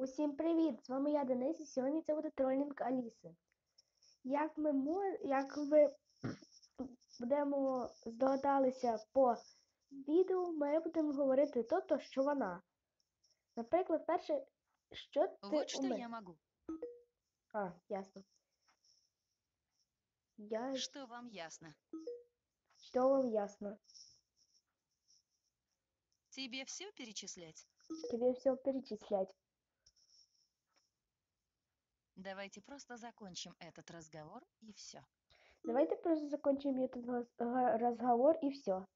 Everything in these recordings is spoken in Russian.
Усім привіт! З вами я Денис і сьогодні це буде тролінг Аліси. Як ми як ви будемо здогадалися по відео, ми будемо говорити то, то що вона. Наприклад, перше, що ти Вот что умеєш? я могу. А, ясно. Я Что вам ясно? що вам ясно. Тебе все перечислять? Тобі все перечислять. Давайте просто закончим этот разговор и все. Давайте просто закончим этот разговор и все.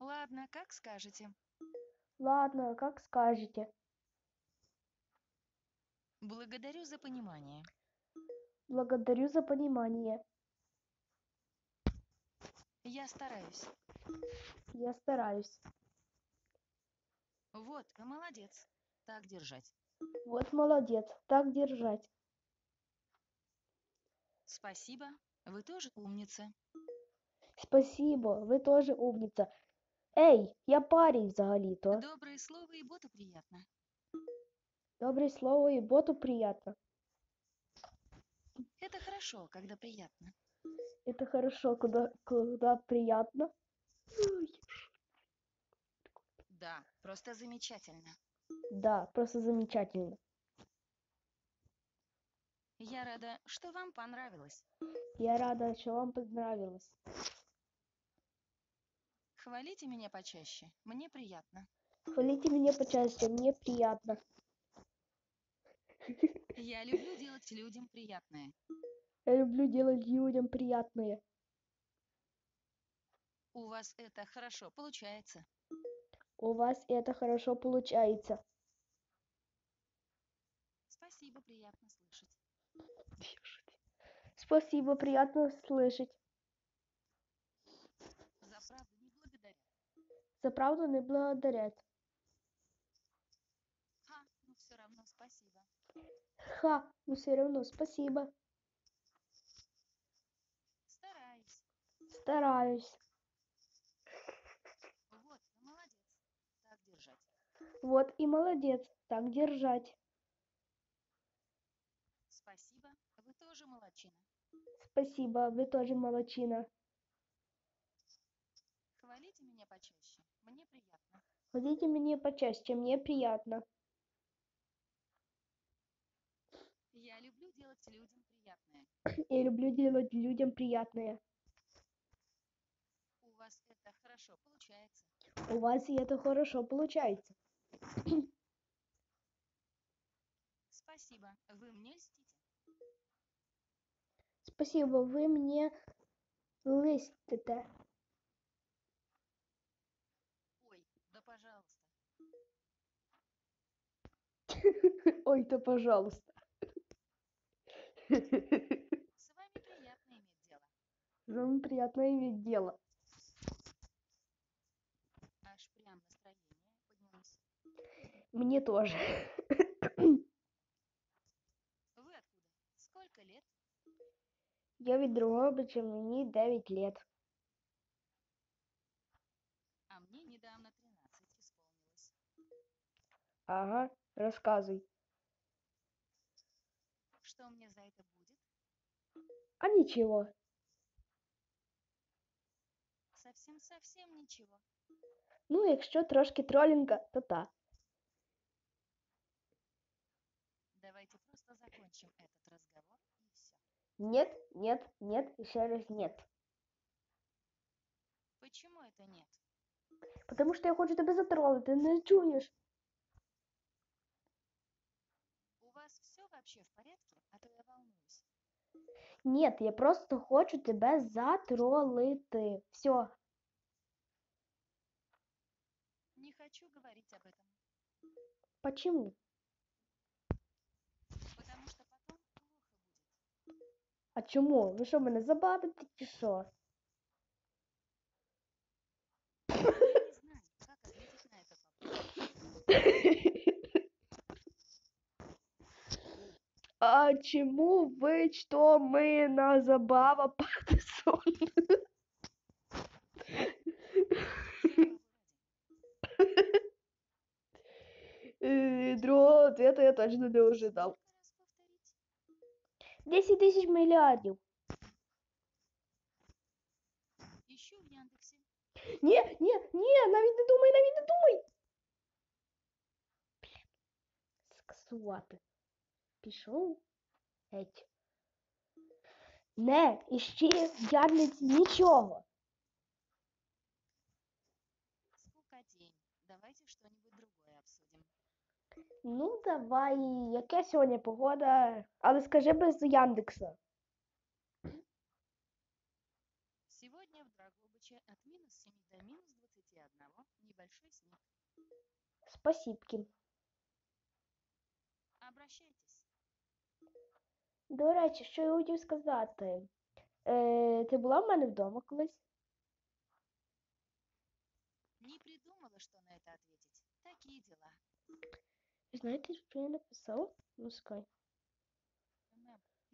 Ладно, как скажете. Ладно, как скажете. Благодарю за понимание. Благодарю за понимание. Я стараюсь. Я стараюсь. Вот, молодец. Так держать. Вот молодец. Так держать. Спасибо. Вы тоже умница. Спасибо, ви теж умниця. Ей, я парень взагалі-то. Доброе слово и боту приятно. Добре слово і боту приятно. Это хорошо, когда приятно. Это хорошо, куда, куда приятно. Да, просто замечательно. Да, просто замечательно. Я рада, что вам понравилось. Я рада, що вам понравилось. Хвалите меня почаще. Мне приятно. Хвалите меня почаще, мне приятно. Я люблю делать людям приятное. Я люблю делать людям приятное. У вас это хорошо получается. У вас это хорошо получается. Спасибо, приятно слышать. Спасибо, приятно слышать. За правду не благодарят. За правду не благодарять. Ха, ну все равно спасибо. Ха, ну все равно спасибо. Стараюсь. Стараюсь. Вот, вы молодец. Так держать. Вот и молодец. Так держать. Спасибо, вы тоже молодчина. Спасибо, вы тоже молодчина. Хвалите меня почаще. Мне приятно. Ходите мне почаще, мне приятно. Я люблю делать людям приятное. Я люблю делать людям приятное. У вас это хорошо получается. У вас это хорошо получается. Спасибо, вы мне льстите. Спасибо, вы мне листите. Ой, да пожалуйста. Ой, то пожалуйста. С вами приятно иметь дело. Вам приятно иметь дело. Мне тоже. Вы откуда? Сколько лет? Я від Дрогобича, мені 9 лет. А мне недавно 13 исполнилось. Ага, розказуй. Что мне за это будет? А нічого. Совсем-совсем ничего. Ну, якщо трошки тролінга, то та. Нет, нет, нет, і ще раз нет. Почему это нет? Потому що я хочу тебе затролити, не чуєш? У вас все вообще в порядке? А то я волнуюсь. Нет, я просто хочу тебе затролити. Все. Не хочу говорить об этом, Почему? потому что потом плохо будет. А чому? Ви що, мене забавите чи що? А чому ви що ми на забава Патисон? Чего вы ради? Э, Другого ответа я точно не ожидав. Сколько раз повторить? 10 тисяч мільярдів. Ищу в Яндексе. Ні, ні, ні, навіть не думай, навіть не думай. Блін. Скасувати. Пішов. Геть. Не, іще в Ярниці нічого. Ну, давай, яка сьогодні погода? Але скажи без Яндекса. Сегодня в Драгобыче от минус 7 до минус 21 небольшой снег. Спасибки. Обращайтесь. До речі, що я хотів сказати. Е, ти була в мене вдома колись? Не придумала, что на это ответить. Такие дела. Знаєте, що я написав? Ну, скай.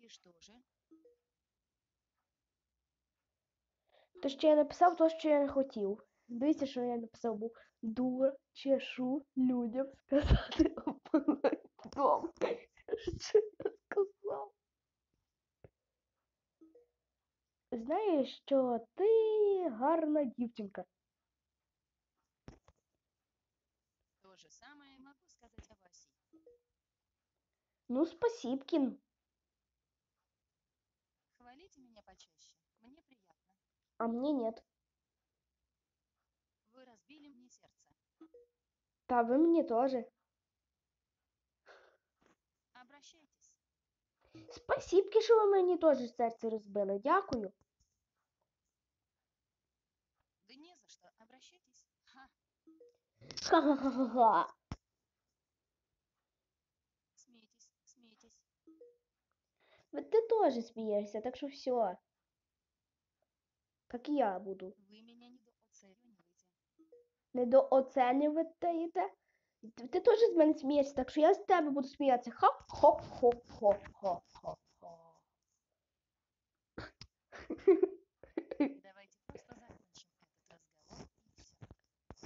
И что же? То, що я написав, то, що я не хотів. Дивіться, що я написав був дур чешу людям сказати дом. Що я сказав? Знаєш, що ти гарна дівчинка. То же самое Ну, спасибкін. Хвалите меня почаще. Мне приятно. А мені нет. Вы разбили мне сердце. Та ви мені теж. Обращайтесь. Спасибки, що ви мені теж серце розбили. Дякую. Да не за что. Обращайтесь. Ха. Ха-ха-ха-ха. Смейтесь, Вот ты тоже смеешься, так что все. Как и я буду. Вы меня недооцениваете. Недооцінюєте. Ти ти теж з мене смієшся, так що я з тебе буду сміятися. Ха-хо-хо-хо-хо-хо. Давайте просто закончим этот разговор и все.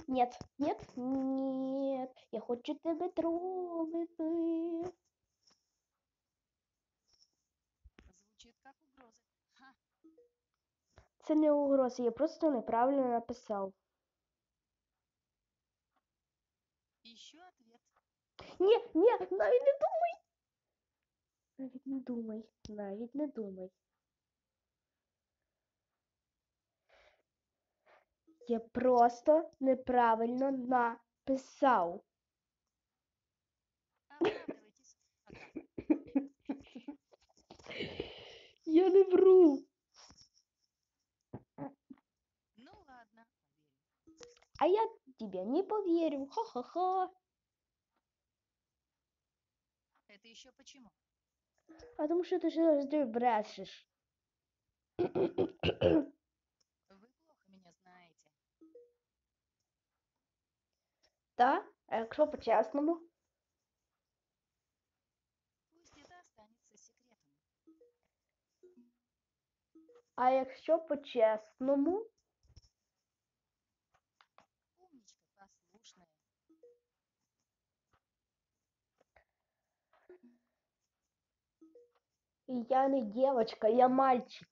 Нет, нет, нет. Я хочу тебе тролити. Це не угроза, я просто неправильно написав. Ищу ответ. Ні, ні, навіть не думай. Навіть не думай, навіть не думай. Я просто неправильно написав. Я не вру. А я тебе не поверю. Ха-ха-ха. Это еще почему? А тому що ти ж завжди брешеш. Вы плохо меня знаете. Та? А якщо по-чесному? Пусть это останется секретом. А якщо по-чесному? Я не дівчинка, я мальчик.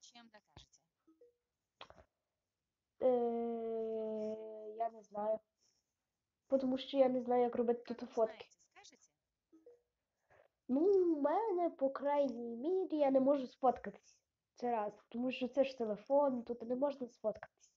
Чем докажете? Е, я не знаю. Тому що я не знаю, як робити тут фотки. Ну, у мене, по крайній мірі, я не можу сфоткатись. Це раз. Тому що це ж телефон, тут не можна сфоткатись.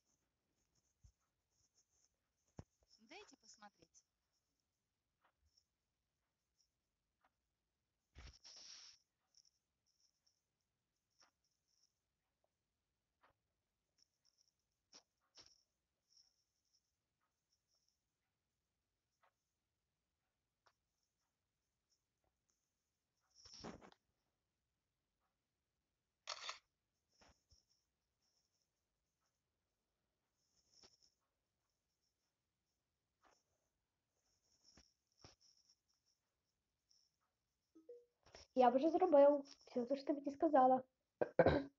Я вже зробив все то, що ти мені сказала.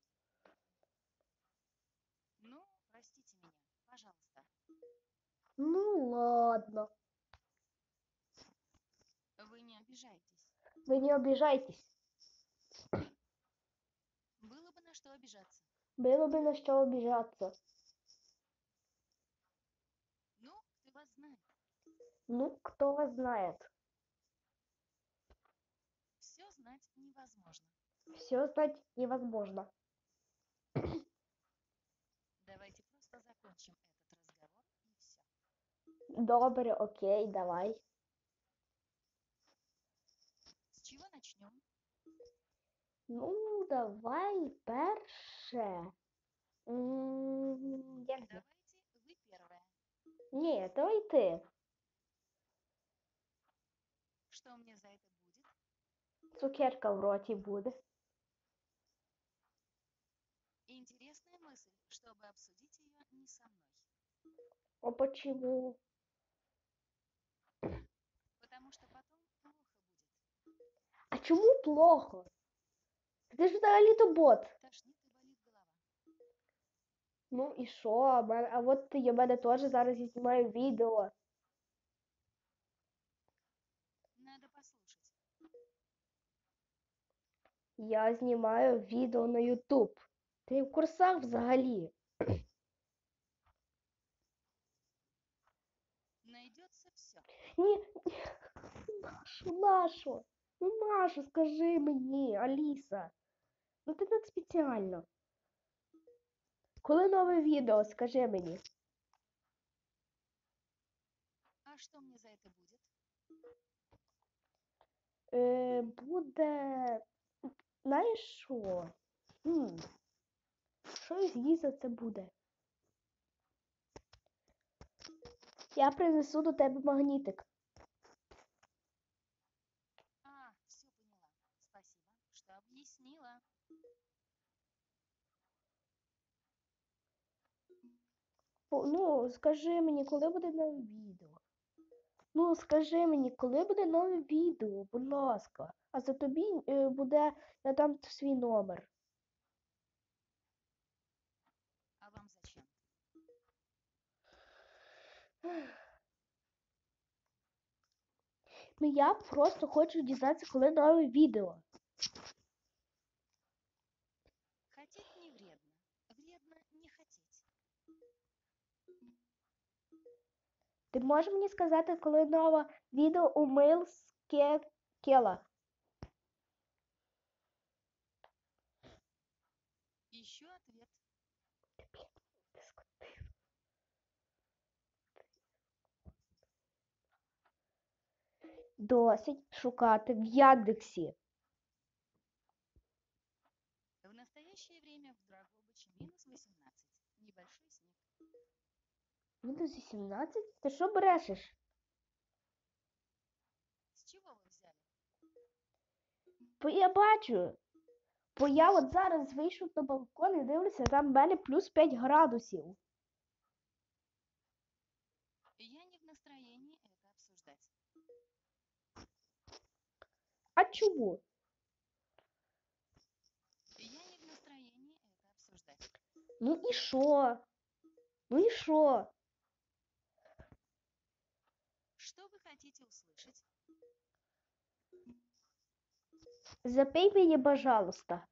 Ну, простите меня, пожалуйста. Ну ладно. Вы не обижайтесь. Вы не обижайтесь. Было бы на что обижаться. Было бы на что обижаться. Ну, кто вас знает. Ну, кто вас знает. Невозможно. Все знать невозможно. Давайте просто закончим этот разговор и все. Добре, окей, давай. С чего начнем? Ну, давай перше. М, Як? Давайте вы первая. Ні, давай ти. Что мне за это будет? Цукерка в роті буде. Интересная мысль, чтобы обсудить ее не со мной. А почему? Потому что потом плохо будет. А чому плохо? Ти ж взагалі-то бот. Тошнит и болит голова. Ну і що? А мен- А от я мене теж зараз я знімаю відео. Я знімаю відео на YouTube. Ти в курсах взагалі? Найдется все. Ні. Нашу, нашу. Ну нашу, скажи мені, Аліса. Ну ти так спеціально. Коли нове відео, скажи мені. А что мне за это будет? Е, буде. Знаєш що? М, Щось їй за це буде. Я принесу до тебе магнітик. А, все поняла. Спасибо, что объяснила. О, Ну, скажи мені, коли буде нове відео? Ну, скажи мені, коли буде нове відео, будь ласка. А за тобі е, буде, я дам свій номер. А вам зачем? Ну, я просто хочу дізнатися, коли нове відео. Хотеть не вредно. Вредно не хотеть. Ти можеш мені сказати, коли нове відео у Мейлс Кела? Еще ответ. Досить шукати в Яндексі. В настоящее время в Драгобыче минус 18. Небольшой снег. Мінус 18? Ти що брешеш? С чего вы взяли? Бо я бачу. Бо я от зараз вийшов на балкон і дивлюся, там в мене плюс 5 градусів. А чому? Я не в настроении это обсуждать. Ну і що? Ну і що? Что вы хотите услышать? Запей мені, пожалуйста.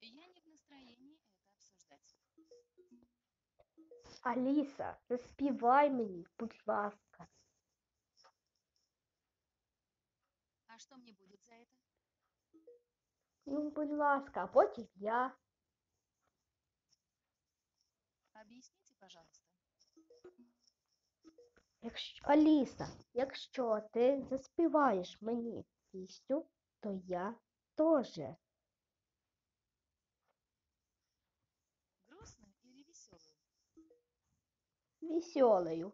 Я не в настроении это обсуждать. Аліса, заспівай мені, будь ласка. Что мне будет за это? Ну, будь ласка, а потім я. Объясните, пожалуйста. Якщо Аліса, якщо ти заспіваєш мені пісню, то я теж. Грустную или веселую? Веселою.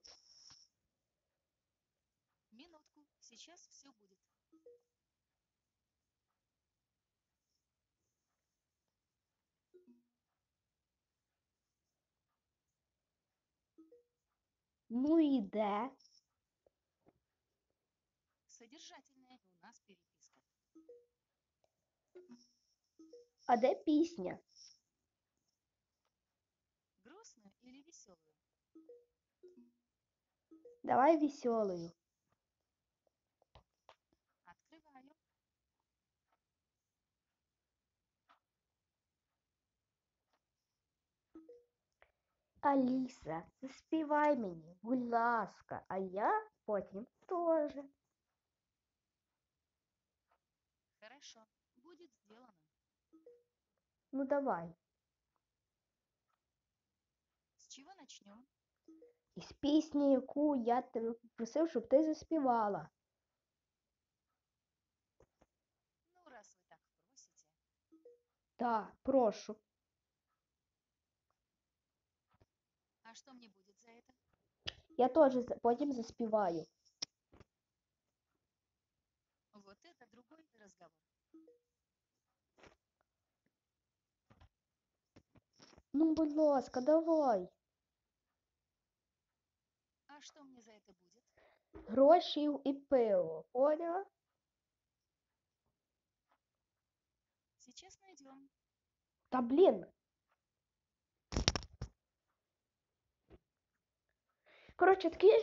Ну і де? Содержательная у нас переписка. А де пісня? Грустную или веселую? Давай веселою. Аліса, заспівай мені, будь ласка, а я потім теж. Хорошо, будет сделано. Ну давай. С чего начнем? Із пісні, яку я тебе попросив, щоб ти заспівала. Ну, раз вы так просите. Так, прошу. А что мне будет за это? Я теж за- потім заспіваю. Вот это другой разговор. Ну, будь ласка, давай. А что мне за это будет? Гроші і пиво. Поняла? Сейчас найдем. Та блін. Коротше, такі